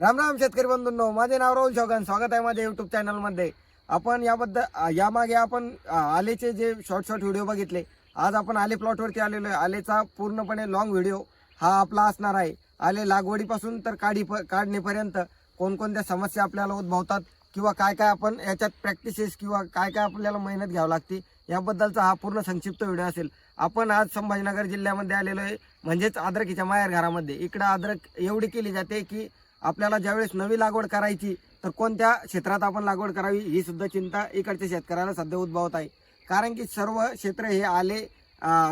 राम राम शेतकरी बंधूंनो माझे नाव राहुल चौहान. स्वागत आहे माझ्या युट्यूब चॅनलमध्ये आपण याबद्दल यामागे आपण आलेचे जे शॉर्ट शॉर्ट व्हिडिओ बघितले आज आपण आले प्लॉटवरती आलेलो आहे. आलेचा पूर्णपणे लॉंग व्हिडिओ हा आपला असणार आहे. आले लागवडीपासून तर काढी काढणीपर्यंत कोणकोणत्या समस्या आपल्याला उद्भवतात किंवा काय काय आपण याच्यात प्रॅक्टिसेस किंवा काय काय आपल्याला मेहनत घ्यावी लागते याबद्दलचा हा पूर्ण संक्षिप्त व्हिडिओ असेल. आपण आज संभाजीनगर जिल्ह्यामध्ये आलेलो आहे. म्हणजेच अद्रकीच्या माहेर घरामध्ये इकडं अद्रक एवढी केली जाते की आपल्याला ज्यावेळेस नवी लागवड करायची तर कोणत्या क्षेत्रात आपण लागवड करावी ही सुद्धा चिंता इकडच्या शेतकऱ्याला सध्या उद्भवत आहे. कारण की सर्व क्षेत्र हे आले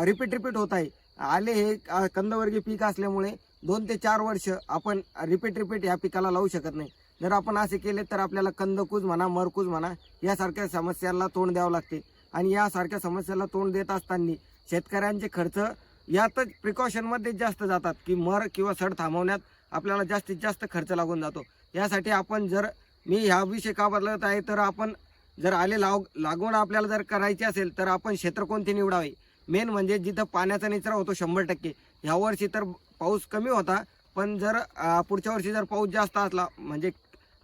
रिपीट रिपीट होत आहे. आले हे कंदवर्गीय पीक असल्यामुळे दोन ते चार वर्ष आपण रिपीट रिपीट या पिकाला लावू शकत नाही. जर आपण असे केले तर आपल्याला कंदकूज म्हणा मरकूज म्हणा यासारख्या समस्यांना तोंड द्यावं लागते. आणि यासारख्या समस्याला तोंड देत असताना शेतकऱ्यांचे खर्च यातच प्रिकॉशनमध्येच जास्त जातात की मर किंवा सड थांबवण्यात आपल्याला जास्तीत जास्त खर्च लागून जातो. यासाठी आपण जर मी ह्या विषय का बदलत आहे तर आपण जर आले लाव लागवड आपल्याला जर करायची असेल तर आपण क्षेत्र कोणते निवडावे? मेन म्हणजे जिथं पाण्याचा निचरा होतो शंभर टक्के. ह्या वर्षी तर पाऊस कमी होता पण जर पुढच्या वर्षी जर पाऊस जास्त असला म्हणजे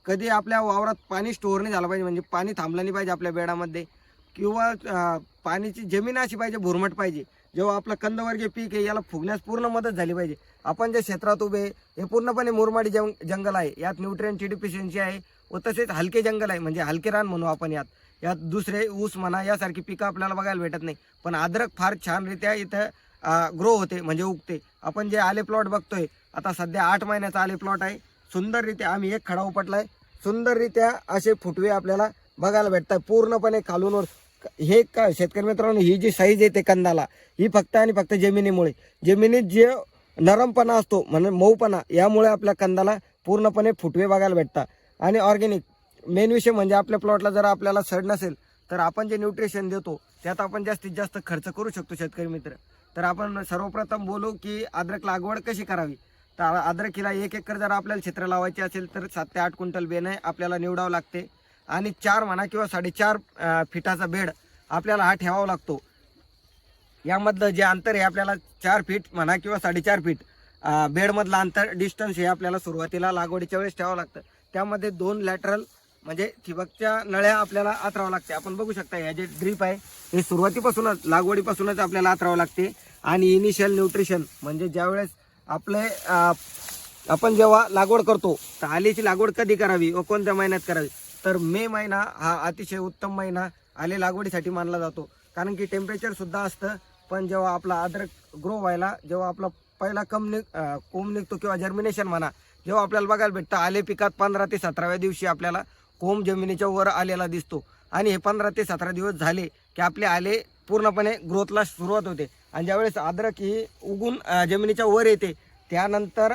कधी आपल्या वावरात पाणी स्टोअर नाही झालं पाहिजे म्हणजे पाणी थांबलं नाही पाहिजे आपल्या बेडामध्ये किंवा पाण्याची जमीन अशी पाहिजे भुरमट पाहिजे. जेव्हा आपलं कंदवर्गीय पीक आहे याला फुगण्यास पूर्ण मदत झाली पाहिजे. आपण ज्या क्षेत्रात उभे हे पूर्णपणे मुरमाडी जंग जंगल आहे. यात न्यूट्रियनची डिफिशियन्सी आहे व तसेच हलके जंगल आहे म्हणजे हलके रान म्हणू आपण यात. यात दुसरे ऊस म्हणा यासारखी पिकं आपल्याला बघायला भेटत नाही. पण अद्रक फार छानरित्या इथं ग्रो होते म्हणजे उगते. आपण जे आले प्लॉट बघतोय आता सध्या आठ महिन्याचा आले प्लॉट आहे. सुंदररित्या आम्ही एक खडा उपटलाय. सुंदररित्या असे फुटवे आपल्याला बघायला भेटतात पूर्णपणे खालूनवर हे का शेतकरी मित्रांनो ही जी साईज येते कंदाला ही फक्त आणि फक्त जमिनीमुळे. जमिनीत जे नरमपणा असतो म्हणजे मऊपणा यामुळे आपल्या कंदाला पूर्णपणे फुटवे बघायला भेटतात. आणि ऑर्गेनिक मेन विषय म्हणजे आपल्या प्लॉटला जर आपल्याला सड नसेल तर आपण जे न्यूट्रिशन देतो त्यात आपण जास्तीत जास्त खर्च करू शकतो शेतकरी मित्र. तर आपण सर्वप्रथम बोलू की अद्रक लागवड कशी करावी? तर अद्रकीला एक एकर जर आपल्याला क्षेत्र लावायचे असेल तर सात ते आठ क्विंटल बेणे आपल्याला निवडावं लागते. आणि चार म्हणा किंवा साडेचार फिटाचा बेड आपल्याला हा ठेवावा लागतो. यामधलं जे अंतर आहे आपल्याला चार फीट म्हणा किंवा साडेचार फीट बेडमधलं अंतर डिस्टन्स हे आपल्याला सुरुवातीला लागवडीच्या वेळेस ठेवावं लागतं. त्यामध्ये दोन लॅटरल म्हणजे ठिबकच्या नळ्या आपल्याला आतरावं लागते. आपण बघू शकता ह्या जे ड्रीप आहे हे सुरुवातीपासूनच लागवडीपासूनच आपल्याला आतरावं लागते. आणि इनिशियल न्यूट्रिशन म्हणजे ज्यावेळेस आपले आपण जेव्हा लागवड करतो तर आलीची लागवड कधी करावी व कोणत्या महिन्यात करावी? तर मे महिना हा अतिशय उत्तम महिना आले लागवडीसाठी मानला जातो. कारण की टेम्परेचर सुद्धा असतं पण जेव्हा आपला अद्रक ग्रो व्हायला जेव्हा आपला पहिला कम निघ कोंब निघतो किंवा जर्मिनेशन म्हणा जेव्हा आपल्याला बघायला भेटतं आले पिकात पंधरा ते सतराव्या दिवशी आपल्याला कोंब जमिनीच्या वर आलेला दिसतो. आणि हे पंधरा ते सतरा दिवस झाले की आपले आले पूर्णपणे ग्रोथला सुरुवात होते. आणि ज्यावेळेस अद्रक ही उगून जमिनीच्या वर येते त्यानंतर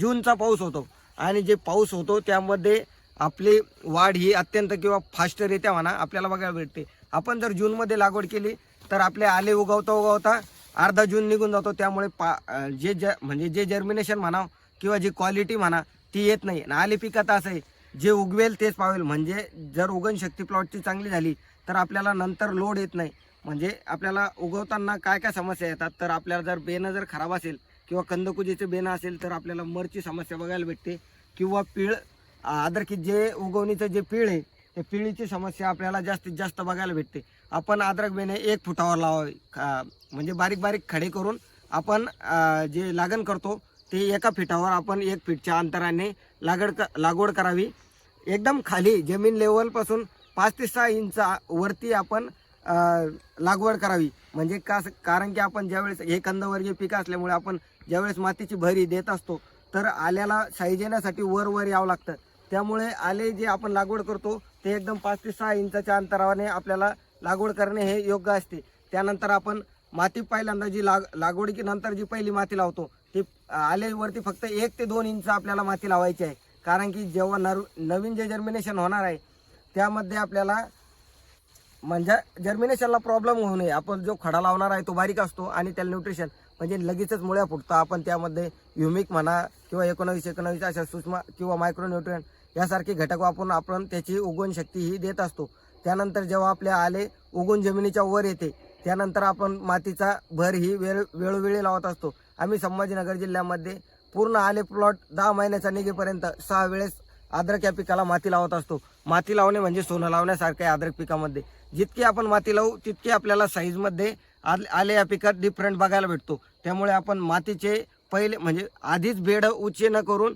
जूनचा पाऊस होतो. आणि जे पाऊस होतो त्यामध्ये आपली वाढ ही अत्यंत किंवा फास्टरित्या म्हणा आपल्याला बघायला भेटते. आपण जर जूनमध्ये लागवड केली तर आपले आले उगवता उगवता अर्धा जून निघून जातो. त्यामुळे पा जे ज म्हणजे जे जर्मिनेशन म्हणा किंवा जी क्वालिटी म्हणा ती येत नाही. आणि आले पिकात असं आहे जे उगवेल तेच पावेल. म्हणजे जर उगन शक्ती प्लॉटची चांगली झाली तर आपल्याला नंतर लोड येत नाही. म्हणजे आपल्याला उगवताना काय काय समस्या येतात तर आपल्याला जर बेनं जर खराब असेल किंवा कंदकुजीचे बेनं असेल तर आपल्याला मरची समस्या बघायला भेटते. किंवा पीळ आदरकीत जे उगवणीचं जे पीळ आहे ते पिळीची समस्या आपल्याला जास्तीत जास्त बघायला भेटते. आपण अद्रक बेणे एक फुटावर लावावे म्हणजे बारीक बारीक खडे करून आपण जे लागण करतो ते एका फिटावर आपण एक फिटच्या अंतराने लागड क- लागवड करावी. एकदम खाली जमीन लेवलपासून पाच ते सहा इंच वरती आपण लागवड करावी. म्हणजे का कारण की आपण ज्यावेळेस हे कंदवर्गीय पिकं असल्यामुळे आपण ज्यावेळेस मातीची भरी देत असतो तर आल्याला साईज येण्यासाठी वर वर यावं लागतं. त्यामुळे आले जे आपण लागवड करतो ते एकदम पाच ते सहा इंचाच्या अंतराने आपल्याला लागवड करणे हे योग्य असते. त्यानंतर आपण माती पहिल्यांदा जी लाग लागवडीनंतर जी पहिली माती लावतो ती आलेवरती फक्त एक ते दोन इंच आपल्याला माती लावायची आहे. कारण की जेव्हा नर नवीन जे जर्मिनेशन होणार आहे त्यामध्ये आपल्याला म्हणजे जर्मिनेशनला प्रॉब्लेम होऊ नये. आपण जो खडा लावणार आहे तो बारीक असतो आणि त्याला न्यूट्रिशन म्हणजे लगेचच मुळ्या फुटतं. आपण त्यामध्ये ह्युमिक म्हणा किंवा एकोणावीस एकोणावीस अशा सूक्ष्म किंवा मायक्रो न्यूट्रियन यासारखे घटक वापरून आपण त्याची उगवण शक्ती ही देत असतो. त्यानंतर जेव्हा आपले आले उगवून जमिनीच्या वर येते. त्यानंतर आपण मातीचा भर ही वेळ वेळोवेळी लावत असतो. आम्ही संभाजीनगर जिल्ह्यामध्ये पूर्ण आले प्लॉट दहा महिन्याचा निघेपर्यंत सहा वेळेस अद्रक या पिकाला माती लावत असतो. माती लावणे म्हणजे सोनं लावण्यासारखं आहे अद्रक पिकामध्ये. जितकी आपण माती लावू तितकी आपल्याला साईजमध्ये आल- आले या पिकात डिफरंट बघायला भेटतो. त्यामुळे आपण मातीचे पहिले म्हणजे आधीच बेड उचे न करून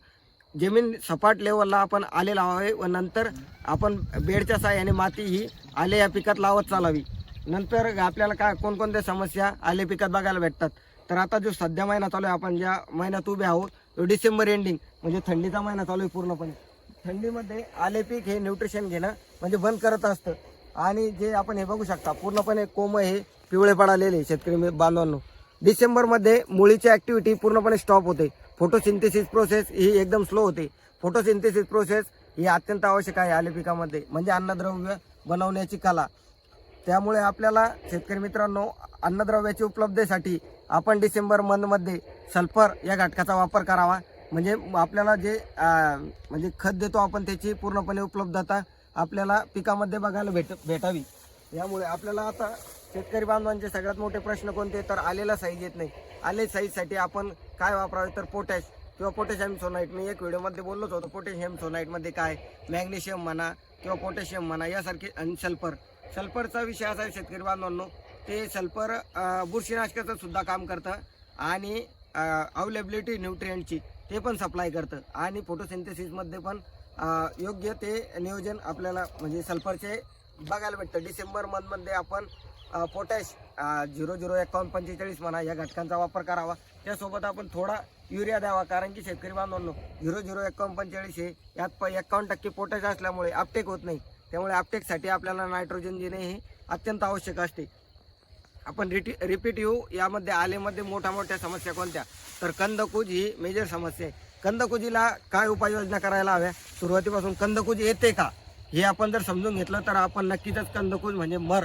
जमीन सपाट लेवलला आपण आले लावावे व नंतर आपण बेडच्या साह्याने माती ही आले या पिकात लावत चालावी. नंतर आपल्याला काय कोणकोणत्या समस्या आले पिकात बघायला भेटतात? तर आता जो सध्या महिना चालू आहे आपण ज्या महिन्यात उभे आहोत तो डिसेंबर एंडिंग म्हणजे थंडीचा महिना चालू आहे पूर्णपणे. थंडीमध्ये आले पीक हे न्यूट्रिशन घेणं म्हणजे बंद करत असतं. आणि जे आपण हे बघू शकता पूर्णपणे कोंब हे पिवळे पडालेले शेतकरी बांधवांनो. डिसेंबरमध्ये मुळीची ॲक्टिव्हिटी पूर्णपणे स्टॉप होते. फोटोसिंथेसिस प्रोसेस ही एकदम स्लो होते. फोटोसिंथेसिस प्रोसेस ही अत्यंत आवश्यक आहे आले पिकामध्ये म्हणजे अन्नद्रव्य बनवण्याची कला. त्यामुळे आपल्याला शेतकरी मित्रांनो अन्नद्रव्याची उपलब्धतेसाठी आपण डिसेंबर मंथमध्ये सल्फर या घटकाचा वापर करावा. म्हणजे आपल्याला जे म्हणजे खत देतो आपण त्याची पूर्णपणे उपलब्धता आपल्याला पिकामध्ये बघायला भेट भेटावी. यामुळे आपल्याला आता शेतकरी बांधवांचे सगळ्यात मोठे प्रश्न कोणते? तर आलेला साईज येत नाही. आले साईजसाठी आपण काय वापरावे तर पोटॅश किंवा पोटॅशियम सोनाईट मी एक व्हिडिओमध्ये बोललोच होतो पोटॅशियम सोनाईटमध्ये काय? मॅग्नेशियम म्हणा किंवा पोटॅशियम म्हणा यासारखे आणि सल्फर सल्फरचा विषय असा आहे शेतकरी बांधवांनो ते सल्फर बुरशीनाशकाचं सुद्धा काम करतं आणि अवेलेबिलिटी न्यूट्रियंटची ते पण सप्लाय करतं. आणि फोटोसिंथेसिसमध्ये पण योग्य ते नियोजन आपल्याला म्हणजे सल्फरचे बघायला भेटतं. डिसेंबर मंथमध्ये आपण पोटॅश झिरो झिरो एकावन्न पंचेचाळीस म्हणा या घटकांचा वापर करावा. त्यासोबत आपण थोडा युरिया द्यावा कारण की शेतकरी बांधवांनो झिरो झिरो एकावन्न पंचेचाळीस हे यात प एकावन्न टक्के पोटॅश असल्यामुळे आपटेक होत नाही. त्यामुळे आपटेकसाठी आपल्याला नायट्रोजन देणे हे अत्यंत आवश्यक असते. आपण रिटी रिपीट येऊ. यामध्ये आलेमध्ये मोठ्या मोठ्या समस्या कोणत्या? तर कंदकुज ही मेजर समस्या आहे. कंदकुजीला काय उपाययोजना करायला हव्या? सुरुवातीपासून कंदकुज येते का? हे आपण जर समजून घेतलं तर आपण नक्कीच कंदकुज म्हणजे मर.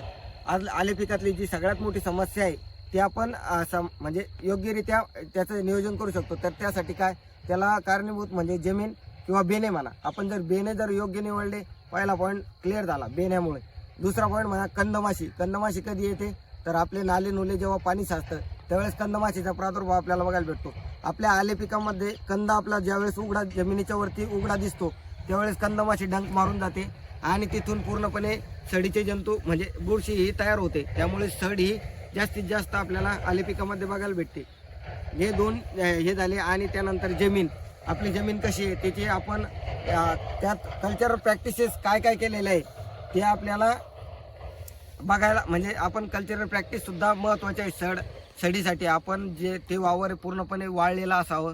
आज आले पिकातली जी सगळ्यात मोठी समस्या आहे ती आपण सम म्हणजे योग्यरित्या त्याचं नियोजन करू शकतो. तर त्यासाठी काय? त्याला कारणीभूत म्हणजे जमीन किंवा बेने म्हणा. आपण जर बेने जर योग्य निवडले पहिला पॉईंट क्लिअर झाला बेण्यामुळे. दुसरा पॉईंट म्हणा कंदमाशी. कंदमाशी कधी येते? तर आपले नाले नुले जेव्हा पाणी साचतं त्यावेळेस कंदमाशीचा प्रादुर्भाव आपल्याला बघायला भेटतो. आपल्या आले पिकामध्ये कंद आपला ज्यावेळेस उघडा जमिनीच्या वरती उघडा दिसतो त्यावेळेस कंदमाशी डंक मारून जाते आणि तिथून पूर्णपणे सडीचे जंतू म्हणजे बुरशी ही तयार होते. त्यामुळे सड ही जास्तीत जास्त आपल्याला आले पिकामध्ये बघायला भेटते. हे दोन हे झाले आणि त्यानंतर जमीन. आपली जमीन कशी आहे त्याची आपण त्यात कल्चरल प्रॅक्टिसेस काय काय केलेले आहे ते आपल्याला बघायला म्हणजे आपण कल्चरल प्रॅक्टिससुद्धा महत्त्वाचे आहे. सड सडीसाठी आपण जे ते वावर पूर्णपणे वाळलेलं असावं.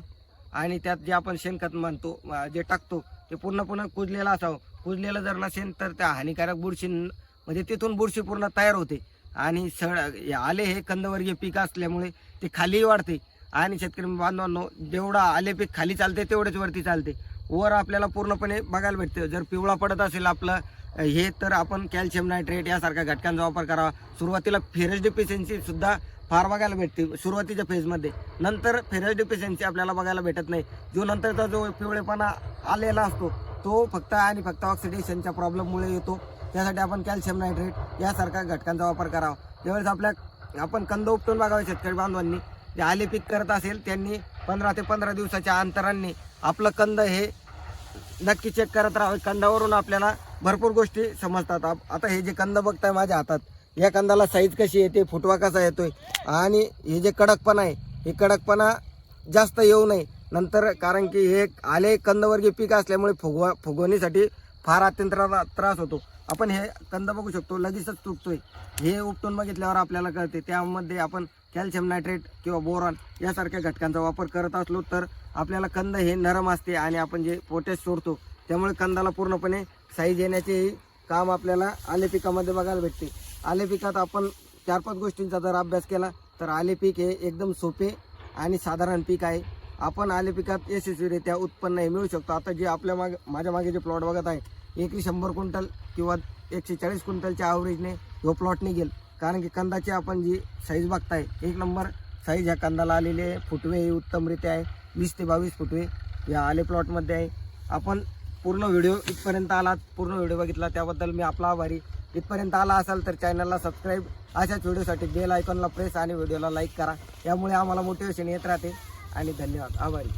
आणि त्यात जे आपण शेणखत म्हणतो जे टाकतो ते पूर्णपणे कुजलेलं असावं. कुजलेलं जर नसेल तर त्या हानिकारक बुरशी म्हणजे तिथून बुरशी पूर्ण तयार होते. आणि सड आले हे कंदवर्गीय पीक असल्यामुळे ते खालीही वाढते. आणि शेतकरी बांधवांनो जेवढा आले पीक खाली चालते तेवढेच वरती चालते. वर आपल्याला पूर्णपणे बघायला भेटते. जर पिवळा पडत असेल आपलं हे तर आपण कॅल्शियम नायट्रेट यासारख्या घटकांचा वापर करावा. सुरुवातीला फेरस डिफिशियन्सी सुद्धा फार बघायला भेटते सुरुवातीच्या फेजमध्ये नंतर फेरस डिफिशियन्सी आपल्याला बघायला भेटत नाही. जो नंतरचा जो पिवळेपणा आलेला असतो तो फक्त आणि फक्त ऑक्सिडेशनच्या प्रॉब्लेममुळे येतो. त्यासाठी आपण कॅल्शियम नायट्रेट यासारख्या घटकांचा वापर करावा. त्यावेळेस आपल्या आपण कंद उपटून बघावे शेतकरी बांधवांनी. जे आले पीक करत असेल त्यांनी पंधरा ते पंधरा दिवसाच्या अंतरांनी आपलं कंद हे नक्की चेक करत राहावे. कंदावरून आपल्याला भरपूर गोष्टी समजतात. आता हे जे कंद बघताय माझ्या हातात या कंदाला साईज कशी येते फुटवा कसा येतोय? आणि हे जे कडकपणा आहे हे कडकपणा जास्त येऊ नये. नंतर कारण की हे आले कंदवर्गीय पीक असल्यामुळे फुगवा फुगवणीसाठी फार अत्यंत त्रास होतो. आपण हे कंद बघू शकतो लगेचच तुटतोय. हे उपटून बघितल्यावर आपल्याला कळते. त्यामध्ये आपण कॅल्शियम नायट्रेट किंवा बोरॉन यासारख्या घटकांचा वापर करत असलो तर आपल्याला कंद हे नरम असते आणि आपण जे पोटॅश सोडतो त्यामुळे कंदाला पूर्णपणे साईज येण्याचेही काम आपल्याला आले पिकामध्ये बघायला भेटते. आले पिकात आपण चार पाच गोष्टींचा जर अभ्यास केला तर आले पीक हे एकदम सोपे आणि साधारण पीक आहे. आपण आले पिकात यशस्वीरित्या उत्पन्न हे मिळू शकतो. आता जे आपल्या मागे माझ्या मागे जे प्लॉट बघत आहे एकरी शंभर क्विंटल किंवा एकशे चाळीस क्विंटलच्या ॲव्हरेजने ह्यो प्लॉट निघेल. कारण की कंदाची आपण जी साईज बघताय एक नंबर साईज ह्या कंदाला आलेली आहे. फुटवे हे उत्तमरित्या आहे. वीस ते बावीस फुटवे या आले प्लॉटमध्ये आहे. आपण पूर्ण व्हिडिओ इथपर्यंत आला पूर्ण व्हिडिओ बघितला. त्याबद्दल मी आपला आभारी. इथपर्यंत आला असाल तर चॅनलला सबस्क्राईब. अशाच व्हिडिओसाठी बेल आयकॉनला प्रेस आणि व्हिडिओला लाईक करा. यामुळे आम्हाला मोटिवेशन येत राहते. आणि धन्यवाद. आभारी.